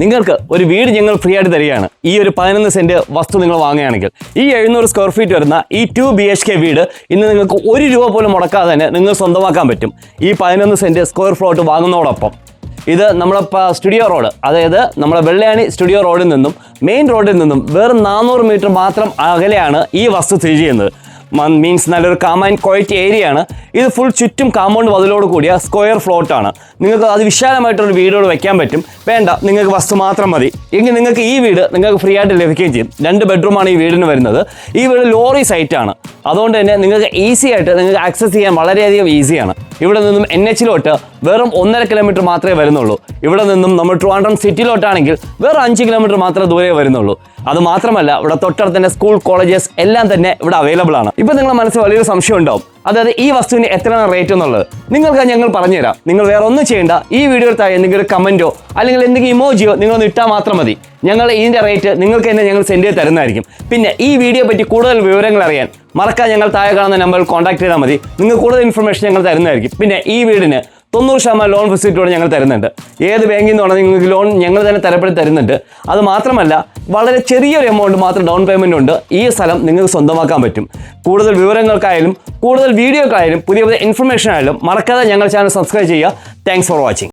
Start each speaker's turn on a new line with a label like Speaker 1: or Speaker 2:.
Speaker 1: നിങ്ങൾക്ക് ഒരു വീട് ഞങ്ങൾ ഫ്രീ ആയിട്ട് തരികയാണ്. ഈ ഒരു പതിനൊന്ന് സെന്റ് വസ്തു നിങ്ങൾ വാങ്ങുകയാണെങ്കിൽ. ഈ എഴുന്നൂറ് സ്ക്വയർ ഫീറ്റ് വരുന്ന ഈ ടു ബി എച്ച് കെ വീട് ഇന്ന് നിങ്ങൾക്ക് ഒരു രൂപ പോലും മുടക്കാതെ തന്നെ നിങ്ങൾ സ്വന്തമാക്കാൻ പറ്റും. ഈ പതിനൊന്ന് സെന്റ് സ്ക്വയർ ഫ്ലോട്ട് വാങ്ങുന്നതോടൊപ്പം ഇത് നമ്മളെ സ്റ്റുഡിയോ റോഡ് അതായത് നമ്മളെ വെള്ളയാണി സ്റ്റുഡിയോ റോഡിൽ നിന്നും മെയിൻ റോഡിൽ നിന്നും വെറും നാനൂറ് മീറ്റർ മാത്രം അകലെയാണ് ഈ വസ്തു സ്ഥിതി ചെയ്യുന്നത്. മീൻസ് നല്ലൊരു കാം ആൻഡ് ഏരിയ ആണ്. ഇത് ഫുൾ ചുറ്റും കാമ്പൗണ്ട് വതിലോട് കൂടിയ സ്ക്വയർ ഫ്ലോട്ട് ആണ്. നിങ്ങൾക്ക് അത് വിശാലമായിട്ടൊരു വീടോട് വെക്കാൻ പറ്റും. വേണ്ട നിങ്ങൾക്ക് വസ്തു മാത്രം മതി. എങ്കിൽ നിങ്ങൾക്ക് ഈ വീട് നിങ്ങൾക്ക് ഫ്രീ ആയിട്ട് ലഭിക്കുകയും ചെയ്യും. രണ്ട് ബെഡ്റൂമാണ് ഈ വീടിന് വരുന്നത്. ഈ വീട് ലോറി സൈറ്റ് ആണ്. അതുകൊണ്ട് തന്നെ നിങ്ങൾക്ക് ഈസി ആയിട്ട് നിങ്ങൾക്ക് ആക്സസ് ചെയ്യാൻ വളരെയധികം ഈസിയാണ് ഇവിടെ നിന്നും എൻ എച്ചിലോട്ട് വെറും ഒന്നര കിലോമീറ്റർ മാത്രമേ വരുന്നുള്ളൂ. ഇവിടെ നിന്നും നമ്മൾ ട്രിവാൻഡ്രം സിറ്റിയിലോട്ടാണെങ്കിൽ വെറും അഞ്ച് കിലോമീറ്റർ മാത്രമേ ദൂരെ വരുന്നുള്ളൂ. അത് മാത്രമല്ല ഇവിടെ തൊട്ടടുത്ത് തന്നെ സ്കൂൾ കോളേജസ് എല്ലാം തന്നെ ഇവിടെ അവൈലബിൾ ആണ്. ഇപ്പം നിങ്ങളുടെ മനസ്സിൽ വലിയൊരു സംശയം ഉണ്ടാവും. അതായത് ഈ വസ്തുവിന് എത്രയാണ് റേറ്റ് എന്നുള്ളത്. നിങ്ങൾക്ക് ഞങ്ങൾ പറഞ്ഞുതരാം. നിങ്ങൾ വേറെ ഒന്നും ചെയ്യേണ്ട. ഈ വീഡിയോയിൽ താഴെ എന്തെങ്കിലും ഒരു കമന്റോ അല്ലെങ്കിൽ എന്തെങ്കിലും ഇമോജിയോ നിങ്ങളൊന്ന് ഇട്ടാൽ മാത്രം മതി. ഞങ്ങൾ ഇതിന്റെ റേറ്റ് നിങ്ങൾക്ക് തന്നെ ഞങ്ങൾ സെൻഡ് ചെയ്ത് തരുന്നതായിരിക്കും. പിന്നെ ഈ വീഡിയോ പറ്റി കൂടുതൽ വിവരങ്ങൾ അറിയാൻ മറക്കാൻ ഞങ്ങൾ താഴെ കാണുന്ന നമ്പറിൽ കോൺടാക്ട് ചെയ്താൽ മതി. നിങ്ങൾക്ക് കൂടുതൽ ഇൻഫർമേഷൻ ഞങ്ങൾ തരുന്നതായിരിക്കും. പിന്നെ ഈ വീടിന് തൊണ്ണൂറ് ശതമാനം ലോൺ ഫെസിലിറ്റിയോടെ ഞങ്ങൾ തരുന്നുണ്ട്. ഏത് ബാങ്കിൽ നിന്ന് വേണമെങ്കിൽ നിങ്ങൾക്ക് ലോൺ ഞങ്ങൾ തന്നെ തരപ്പെടുത്തി തരുന്നുണ്ട്. അത് മാത്രമല്ല വളരെ ചെറിയൊരു എമൗണ്ട് മാത്രം ഡൗൺ പേയ്മെന്റ് ഉണ്ട്. ഈ സ്ഥലം നിങ്ങൾക്ക് സ്വന്തമാക്കാൻ പറ്റും. കൂടുതൽ വിവരങ്ങൾക്കായാലും കൂടുതൽ വീഡിയോക്കായാലും പുതിയ പുതിയ ഇൻഫർമേഷൻ ആയാലും മറക്കാതെ ഞങ്ങളുടെ ചാനൽ സബ്സ്ക്രൈബ് ചെയ്യുക. Thanks for watching